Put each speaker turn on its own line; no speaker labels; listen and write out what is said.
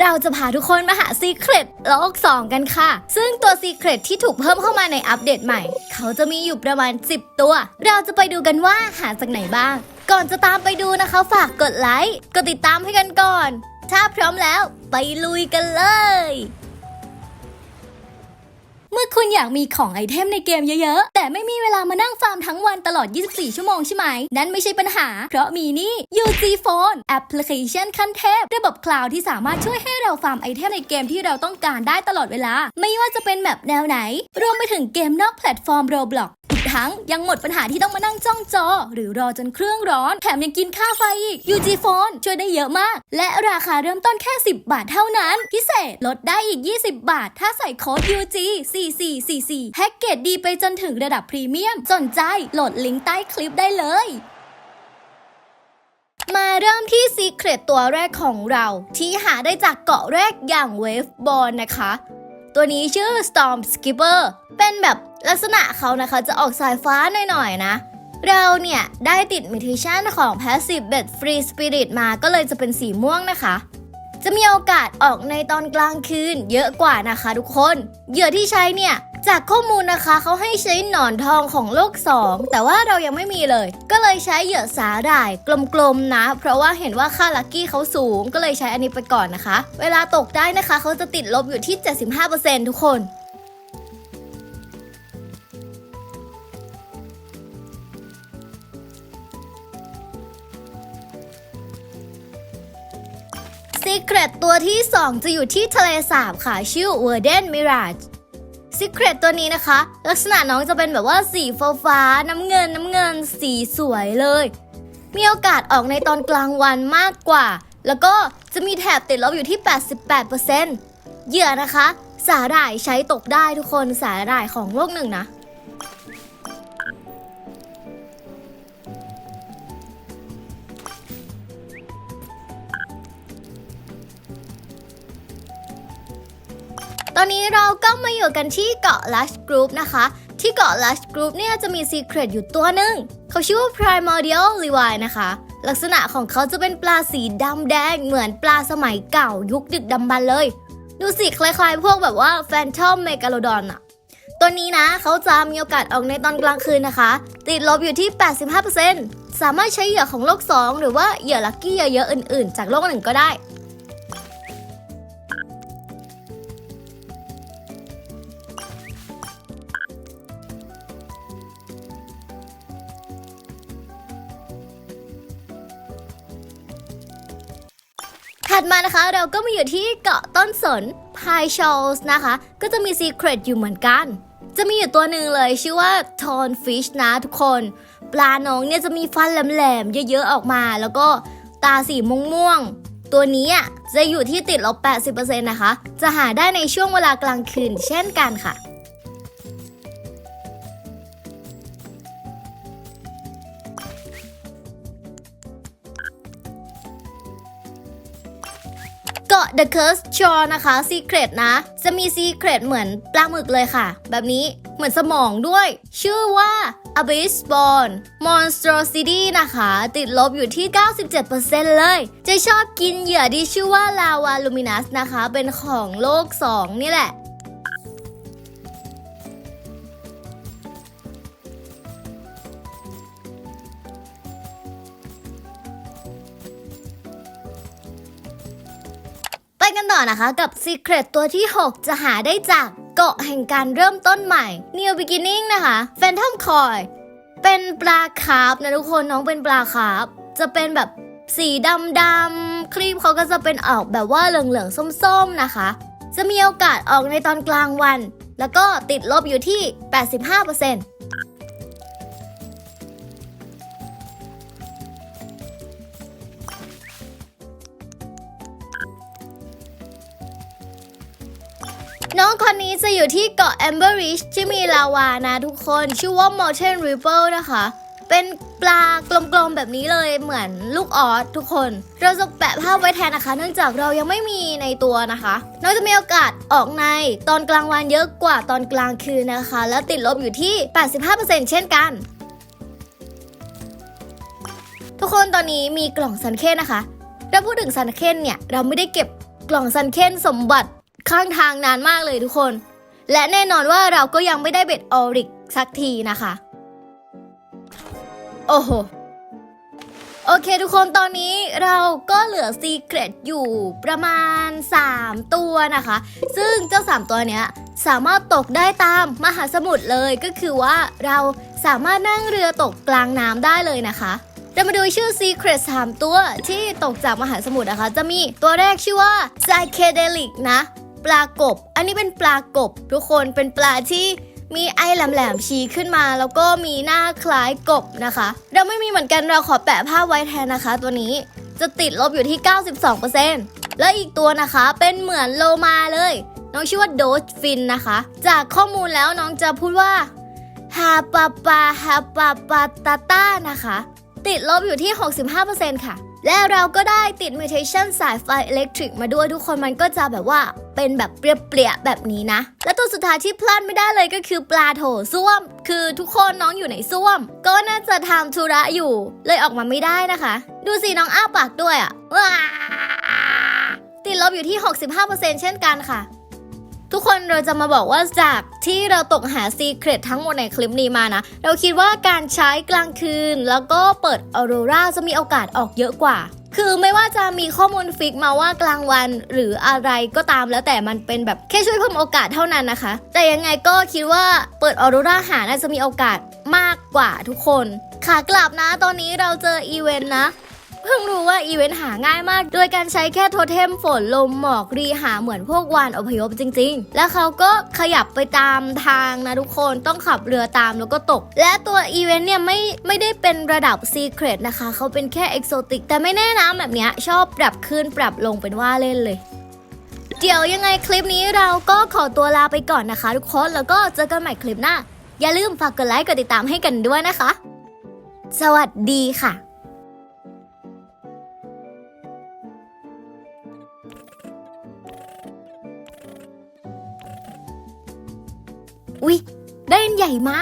เราจะพาทุกคนมาหาซีเครตโลก 2 กันค่ะ ซึ่งตัวซีเครตที่ถูกเพิ่มเข้ามาในอัปเดตใหม่ เขาจะมีอยู่ประมาณ 10 ตัว เราจะไปดูกันว่าหาจากไหนบ้าง ก่อนจะตามไปดูนะคะ ฝากกดไลค์ กดติดตามให้กันก่อน ถ้าพร้อมแล้วไปลุยกันเลย มื่อคุณอยากมีของไอเทมในเกมเยอะๆ แต่ไม่มีเวลามานั่งฟาร์มทั้งวันตลอด 24 ชั่วโมงใช่ไหม นั่นไม่ใช่ปัญหา เพราะมีนี่ UG Phone แอปพลิเคชันขั้นเทพ ระบบคลาวด์ที่สามารถช่วยให้เราฟาร์มไอเทมในเกมที่เราต้องการได้ตลอดเวลา ไม่ว่าจะเป็นแบบแนวไหน รวมไปถึงเกมนอกแพลตฟอร์ม Roblox อีกทั้งยังหมดปัญหาที่ต้องมานั่งจ้องจอ หรือรอจนเครื่องร้อน แถมยังกินค่าไฟอีก UG Phone ช่วยได้เยอะมาก และราคาเริ่มต้นแค่ 10 บาทเท่านั้น พิเศษลดได้อีก 20 บาท ถ้าใส่โค้ด UG 4444แพ็กเกจดีไปจนถึงระดับพรีเมียม สนใจโหลดลิงก์ใต้คลิปได้เลยมาเริ่มที่ซีเครตตัวแรกของเรา ที่หาได้จากเกาะแรกอย่าง Wave b o r n นะคะ ตัวนี้ชื่อ Storm Skipper เป็นแบบลักษณะเขานะคะจะออกสายฟ้าหน่อยๆนะ เราเนี่ยได้ติดมิทิชันของ Passive Bed Free Spirit มาก็เลยจะเป็นสีม่วงนะคะ จะมีโอกาสออกในตอนกลางคืนเยอะกว่านะคะทุกคน เหยื่อที่ใช้เนี่ย จากข้อมูลนะคะเขาให้ใช้หนอนทองของโลก 2 แต่ว่าเรายังไม่มีเลย ก็เลยใช้เหยื่อสาหร่ายกลมๆนะ เพราะว่าเห็นว่าค่าลัคกี้เขาสูง ก็เลยใช้อันนี้ไปก่อนนะคะ เวลาตกได้นะคะเขาจะติดลบอยู่ที่ 75%ทุกคนซีเครตตัวที่ 2 จะอยู่ที่ทะเลสาบค่ะ ชื่อ Warden Mirage ซีเครตตัวนี้นะคะ ลักษณะน้องจะเป็นแบบว่าสีฟ้าฟ้าน้ำเงินน้ำเงินสีสวยเลย มีโอกาสออกในตอนกลางวันมากกว่า แล้วก็จะมีแถบติดลบอยู่ที่ 88%เหยื่อนะคะ สาหร่ายใช้ตกได้ทุกคนสาหร่ายของโลกหนึ่งนะ ตอนนี้เราก็มาอยู่กันที่เกาะ Lush Group นะคะ ที่เกาะ Lush Group เนี่ยจะมีซีเครตอยู่ตัวหนึ่งเขาชื่อว่า Primordial Levi นะคะ ลักษณะของเขาจะเป็นปลาสีดำแดงเหมือนปลาสมัยเก่ายุคดึกดำบรรเลย ดูสิคล้ายๆ พวกแบบว่า Phantom Megalodon อะตัวนี้นะเขาจะมีโอกาสออกในตอนกลางคืนนะคะ ติดลบอยู่ที่ 85%สามารถใช้เหยื่อของโลก 2 หรือว่าเหยื่อลัคกี้เยอะๆอื่น ๆ จากโลกหนึ่งก็ได้ ถัดมานะคะเราก็มาอยู่ที่เกาะต้นสน p i c h a l s นะคะ ก็จะมีซีเครตอยู่เหมือนกัน จะมีอยู่ตัวหนึ่งเลยชื่อว่า t o n Fish นะทุกคน ปลาน้องเนี่ยจะมีฟันแหลมๆเยอะๆออกมา แล้วก็ตาสีม่วงๆตัวนี้อะจะอยู่ที่ติดลบ 80%นะคะ จะหาได้ในช่วงเวลากลางคืนเช่นกันค่ะ เกาะ The Curse Shore นะคะ Secret นะ จะมี Secret เหมือนปลาหมึกเลยค่ะ แบบนี้เหมือนสมองด้วย ชื่อว่า Abyss Spawn Monstrosity นะคะ ติดลบอยู่ที่ 97%เลย จะชอบกินเหยื่อที่ชื่อว่า Lava Luminous นะคะ เป็นของโลก 2 นี่แหละ กันต่อนะคะกับ Secret ตัวที่ 6 จะหาได้จากเกาะแห่งการเริ่มต้นใหม่ New Beginning นะคะ Phantom Koi เป็นปลาคาร์ฟนะทุกคนน้องเป็นปลาคาร์ฟจะเป็นแบบสีดำดำครีมเขาก็จะเป็นออกแบบว่าเหลืองๆส้มๆนะคะ จะมีโอกาสออกในตอนกลางวัน แล้วก็ติดลบอยู่ที่ 85% น้องคนนี้จะอยู่ที่เกาะ Amber Ridge ที่มีลาวานะทุกคน ชื่อว่า Mountain Ripple นะคะ เป็นปลากลมๆแบบนี้เลยเหมือนลูกออสทุกคน เราจะแปะภาพไว้แทนนะคะ เนื่องจากเรายังไม่มีในตัวนะคะ น้องจะมีโอกาสออกในตอนกลางวันเยอะกว่าตอนกลางคืนนะคะ แล้วติดลบอยู่ที่ 85%เช่นกัน ทุกคนตอนนี้มีกล่องซันเคนนะคะเราพูดถึงซันเคนเนี่ยเราไม่ได้เก็บกล่องซันเคนสมบัติ ข้างทางนานมากเลยทุกคน และแน่นอนว่าเราก็ยังไม่ได้เบ็ดออริกสักทีนะคะ โอ้โห โอเคทุกคนตอนนี้เราก็เหลือซีเครตอยู่ประมาณ 3 ตัวนะคะ ซึ่งเจ้า 3 ตัวเนี้ยสามารถตกได้ตามมหาสมุทรเลยก็คือว่าเราสามารถนั่งเรือตกกลางน้ำได้เลยนะคะเรามาดูชื่อ Secret 3 ตัวที่ตกจากมหาสมุทรนะคะ จะมีตัวแรกชื่อว่า Psychedelic นะ ปลากบ อันนี้เป็นปลากบ ทุกคนเป็นปลาที่มีไอแหลมๆชี้ขึ้นมา แล้วก็มีหน้าคล้ายกบนะคะ เราไม่มีเหมือนกันเราขอแปะภาพไว้แทนนะคะ ตัวนี้จะติดลบอยู่ที่ 92%และอีกตัวนะคะเป็นเหมือนโลมาเลย น้องชื่อว่าโดชฟินนะคะ จากข้อมูลแล้วน้องจะพูดว่าฮาปาปาฮาปาปาตาต้านะคะ ติดลบอยู่ที่ 65%ค่ะ และเราก็ได้ติด mutation สายไฟอิเล็กทริกมาด้วยทุกคนมันก็จะแบบว่า เป็นแบบเปรี้ยๆแบบนี้นะ และตัวสุดท้ายที่พลาดไม่ได้เลยก็คือปลาโถส้วม คือทุกคนน้องอยู่ในส้วม ก็น่าจะทำธุระอยู่ เลยออกมาไม่ได้นะคะ ดูสิน้องอ้าปากด้วยอะ่ะว้าติดลบอยู่ที่ 65%เช่นกันค่ะทุกคนเราจะมาบอกว่าจากที่เราตกหาซีเครตทั้งหมดในคลิปนี้มานะ เราคิดว่าการใช้กลางคืน แล้วก็เปิดออโรราจะมีโอกาสออกเยอะกว่า คือไม่ว่าจะมีข้อมูลฟิกมาว่ากลางวันหรืออะไรก็ตามแล้วแต่มันเป็นแบบแค่ช่วยเพิ่มโอกาสเท่านั้นนะคะ แต่ยังไงก็คิดว่าเปิดออโรราหาน่าจะมีโอกาสมากกว่าทุกคน ขากลับนะตอนนี้เราเจออีเวนต์นะ พิ่งรู้ว่าอีเวนต์หาง่ายมาก โดยการใช้แค่โทเทมฝนลมหมอกรีหาเหมือนพวกวานอพยพจริง ๆ แล้วเขาก็ขยับไปตามทางนะทุกคนต้องขับเรือตามแล้วก็ตก และตัวอีเวนต์เนี่ยไม่ไม่ได้เป็นระดับซีเครตนะคะ เขาเป็นแค่เอกโซติกแต่ไม่แน่นะแบบเนี้ยชอบปรับขึ้นปรับลงเป็นว่าเล่นเลยเดี๋ยวยังไงคลิปนี้เราก็ขอตัวลาไปก่อนนะคะ ทุกคนแล้วก็เจอกันใหม่คลิปหน้า อย่าลืมฝากกดไลค์กดติดตามให้กันด้วยนะคะ สวัสดีค่ะ อุ๊ย ได้อันใหญ่มา